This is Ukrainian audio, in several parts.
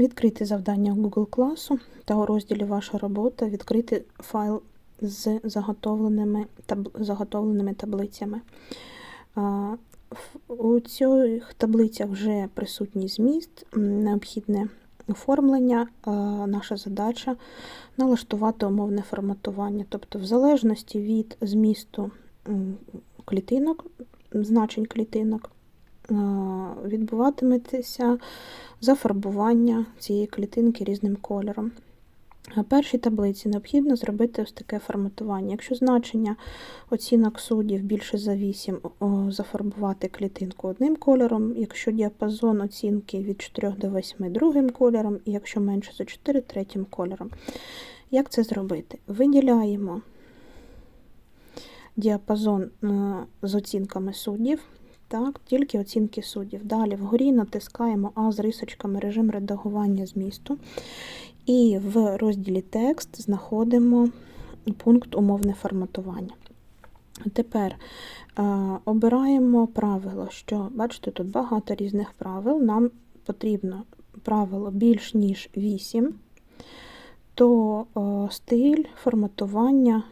Відкрити завдання Google класу та у розділі Ваша робота відкрити файл з заготовленими, таб... заготовленими таблицями. А, У цих таблицях вже присутній зміст, необхідне оформлення. А, Наша задача налаштувати умовне форматування. Тобто, в залежності від змісту клітинок, значень клітинок, відбуватиметься зафарбування цієї клітинки різним кольором. Першій таблиці необхідно зробити ось таке форматування. Якщо значення оцінок суддів більше за 8, зафарбувати клітинку одним кольором, якщо діапазон оцінки від 4 до 8 другим кольором, і якщо менше за 4 третім кольором. Як це зробити? Виділяємо діапазон е, з оцінками суддів. Так, тільки оцінки суддів. Далі вгорі натискаємо А з рисочками режим редагування змісту. І в розділі Текст знаходимо пункт умовне форматування. Тепер е, обираємо правило, що, бачите, тут багато різних правил. Нам потрібно правило більш ніж 8, то е, стиль форматування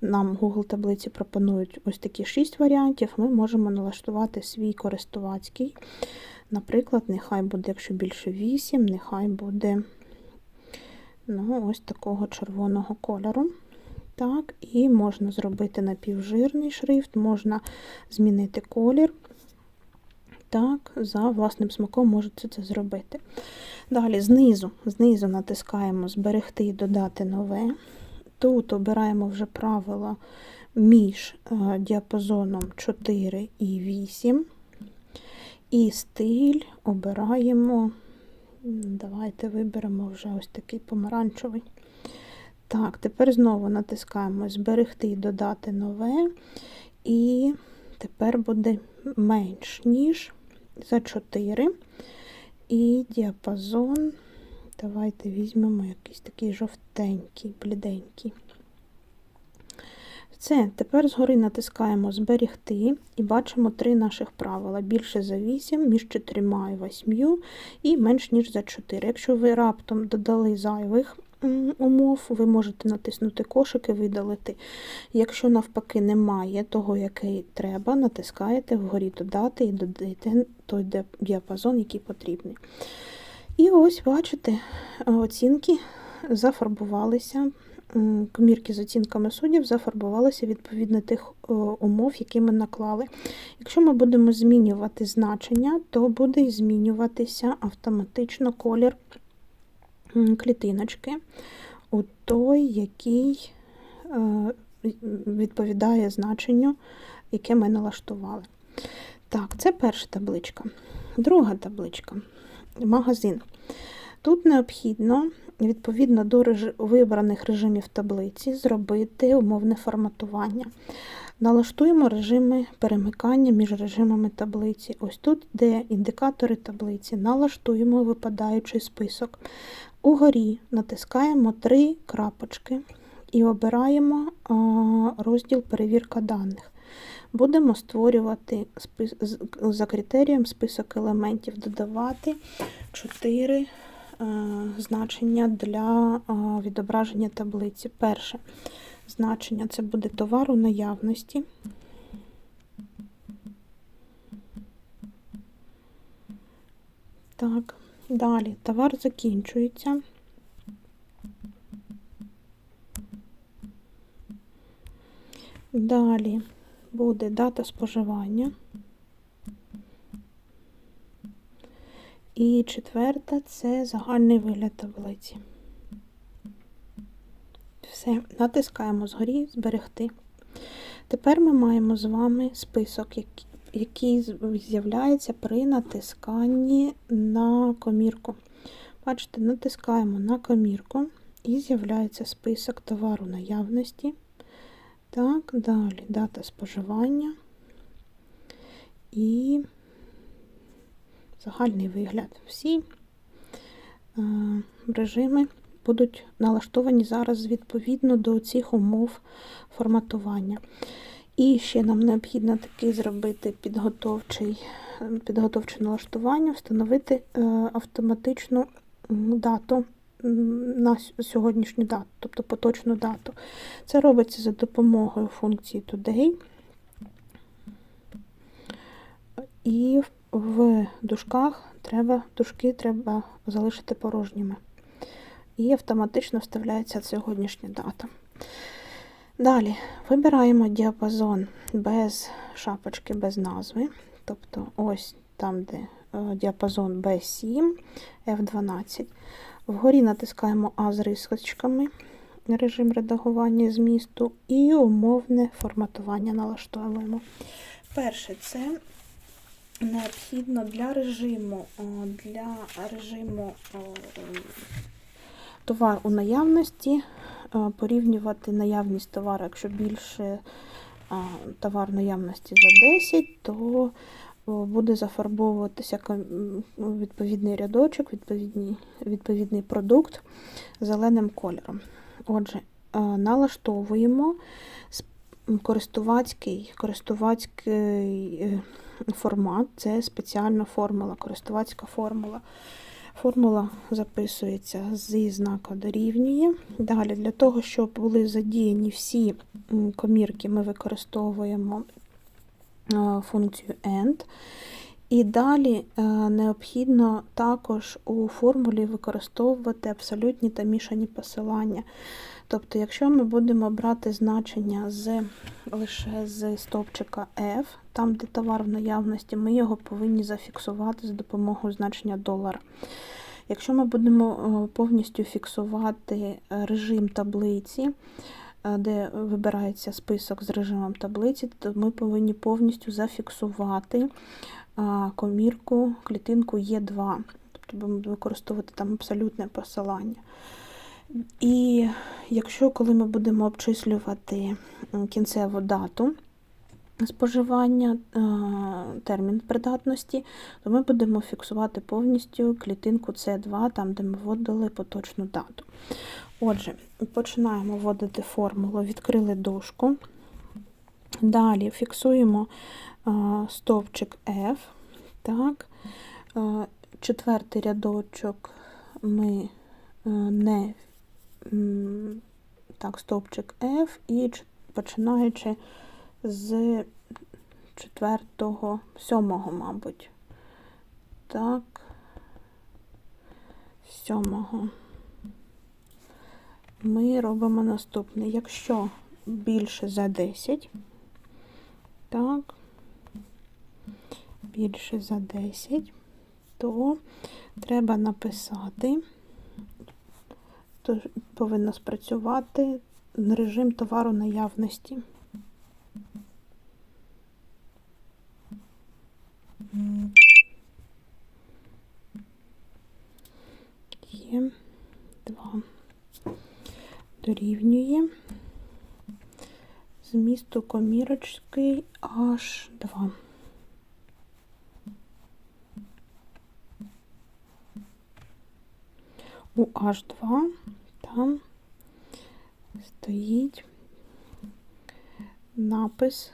нам Google таблиці пропонують ось такі 6 варіантів. Ми можемо налаштувати свій користувацький. Наприклад, нехай буде, якщо більше 8, нехай буде ну, ось такого червоного кольору. Так, І можна зробити напівжирний шрифт, можна змінити колір. Так, за власним смаком можете це зробити. Далі, знизу, знизу натискаємо Зберегти і додати нове. Тут обираємо вже правила між е, діапазоном 4 і 8. І стиль обираємо, давайте виберемо вже ось такий помаранчевий. Так, тепер знову натискаємо Зберегти і додати нове. І тепер буде менш, ніж за 4. І діапазон. Давайте візьмемо якийсь такий жовтенький, бліденький. Все, тепер згори натискаємо Зберігти і бачимо три наших правила: більше за 8, між 4 і 8 і менш ніж за 4. Якщо ви раптом додали зайвих умов, ви можете натиснути кошик і видалити. Якщо навпаки немає того, який треба, натискаєте вгорі додати і додаєте той діапазон, який потрібний. І ось, бачите, оцінки зафарбувалися, комірки з оцінками суддів зафарбувалися відповідно тих умов, які ми наклали. Якщо ми будемо змінювати значення, то буде змінюватися автоматично колір клітиночки у той, який е, відповідає значенню, яке ми налаштували. Так, це перша табличка. Друга табличка магазин. Тут необхідно, відповідно до вибраних режимів таблиці, зробити умовне форматування. Налаштуємо режими перемикання між режимами таблиці. Ось тут, де індикатори таблиці, налаштуємо випадаючий список. Угорі натискаємо три крапочки і обираємо розділ Перевірка даних. Будемо створювати за критерієм список елементів, додавати 4 е, значення для е, відображення таблиці. Перше значення це буде товар у наявності. Так, далі товар закінчується. Далі буде дата споживання. І четверта це загальний вигляд таблиці. Все, натискаємо згорі, зберегти. Тепер ми маємо з вами список, який з'являється при натисканні на комірку. Бачите, натискаємо на комірку і з'являється список товару наявності. Так, далі дата споживання і загальний вигляд. Всі е, режими будуть налаштовані зараз відповідно до цих умов форматування. І ще нам необхідно такий зробити підготовче налаштування, встановити е, автоматичну дату на сьогоднішню дату, тобто поточну дату. Це робиться за допомогою функції today. І в- дужках треба, дужки треба залишити порожніми. І автоматично вставляється сьогоднішня дата. Далі вибираємо діапазон без шапочки, без назви. Тобто ось там, де е, діапазон B7, F12. Вгорі натискаємо А з рисочками, режим редагування змісту і умовне форматування налаштовуємо. Перше, це необхідно для режиму, о, для режиму товар у наявності, е, порівнювати наявність товару, якщо більше товар наявності за 10, то буде зафарбовуватися відповідний рядочок, відповідний, відповідний продукт зеленим кольором. Отже, е, налаштовуємо користувацький, користувацький е, формат, це спеціальна формула, користувацька формула. Формула записується зі знаком дорівнює. Далі, для того, щоб були задіяні всі комірки, ми використовуємо функцію AND. І далі е, необхідно також у формулі використовувати абсолютні та мішані посилання. Тобто, якщо ми будемо брати значення з, лише з стовпчика F, там, де товар в наявності, ми його повинні зафіксувати з допомогою значення долара. Якщо ми будемо е, повністю фіксувати е, режим таблиці, е, де вибирається список з режимом таблиці, то ми повинні повністю зафіксувати комірку, клітинку Е2, тобто будемо використовувати там абсолютне посилання. І якщо коли ми будемо обчислювати кінцеву дату споживання, е, термін придатності, то ми будемо фіксувати повністю клітинку С2, там, де ми вводили поточну дату. Отже, починаємо вводити формулу, відкрили дужку. Далі фіксуємо е, стовпчик F. Так. Е, Четвертий рядочок ми не так, стовпчик F і починаючи з четвертого, сьомого, мабуть. Так, сьомого. Ми робимо наступне. Якщо більше за 10, так, більше за 10, то треба написати, то повинно спрацювати режим товару наявності. Є два. Дорівнює змісту комірочки аж 2. У H2 там стоїть напис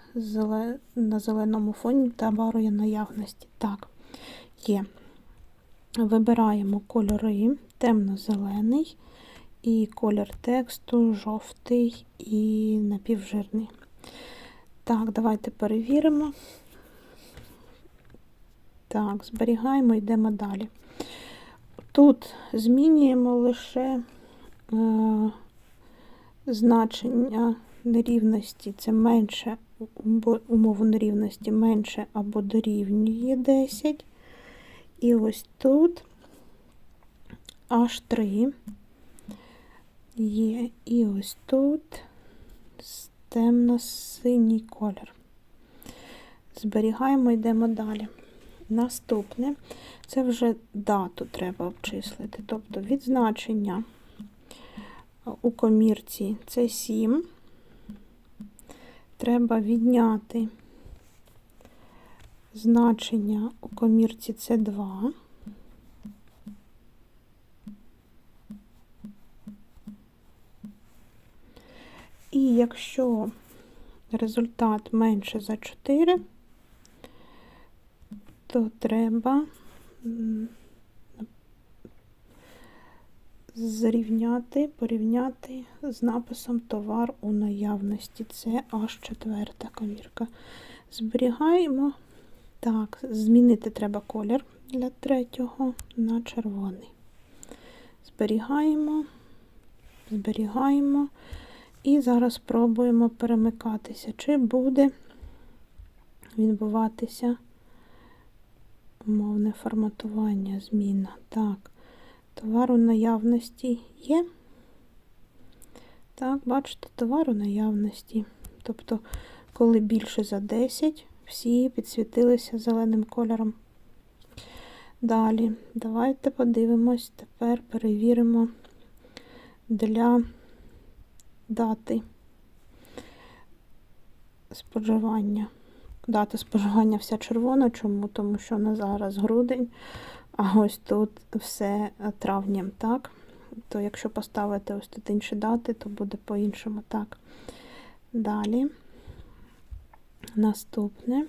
на зеленому фоні товару наявності. Так, є. Вибираємо кольори темно-зелений і колір тексту жовтий і напівжирний. Так, давайте перевіримо. Так, зберігаємо, йдемо далі. Тут змінюємо лише е, значення нерівності, це менше, умову нерівності менше або дорівнює 10. І ось тут аж 3 є. І ось тут темно-синій колір. Зберігаємо, йдемо далі. Наступне це вже дату треба обчислити. Тобто відзначення у комірці це 7. Треба відняти значення у комірці це 2. І якщо результат менше за 4, то треба зрівняти, порівняти з написом товар у наявності. Це аж четверта комірка. Зберігаємо. Так, змінити треба колір для третього на червоний. Зберігаємо, зберігаємо. І зараз спробуємо перемикатися, чи буде відбуватися умовне форматування, зміна. Так, товар у наявності є. Так, бачите, товар у наявності. Тобто, коли більше за 10, всі підсвітилися зеленим кольором. Далі, давайте подивимось, тепер перевіримо для дати споживання. Дата споживання вся червона. Чому? Тому що на зараз грудень, а ось тут все травням, так? То якщо поставити ось тут інші дати, то буде по-іншому так. Далі. Наступне.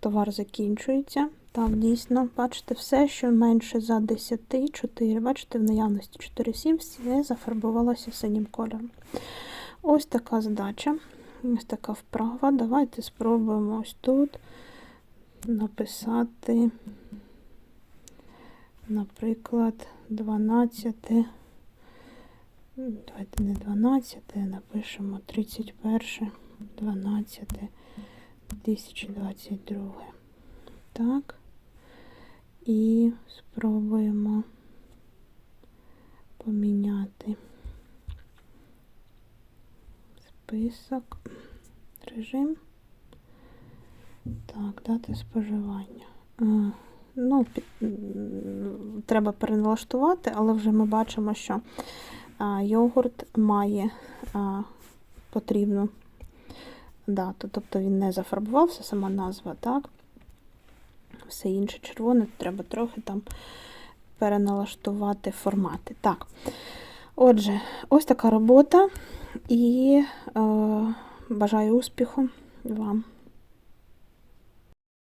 Товар закінчується. Так, дійсно, бачите, все, що менше за 10, 4, бачите, в наявності 4, 7, все зафарбувалося синім кольором. Ось така задача, ось така вправа. Давайте спробуємо ось тут написати, наприклад, 12. Давайте не 12, а напишемо 31, 12, 2022. Так. І спробуємо поміняти список, режим. Так, дати споживання. А, Ну, під, треба переналаштувати, але вже ми бачимо, що а, йогурт має а, потрібну дату, тобто він не зафарбувався, сама назва, так? Все інше червоне, треба трохи там переналаштувати формати. Так, отже, ось така робота і е, бажаю успіху вам.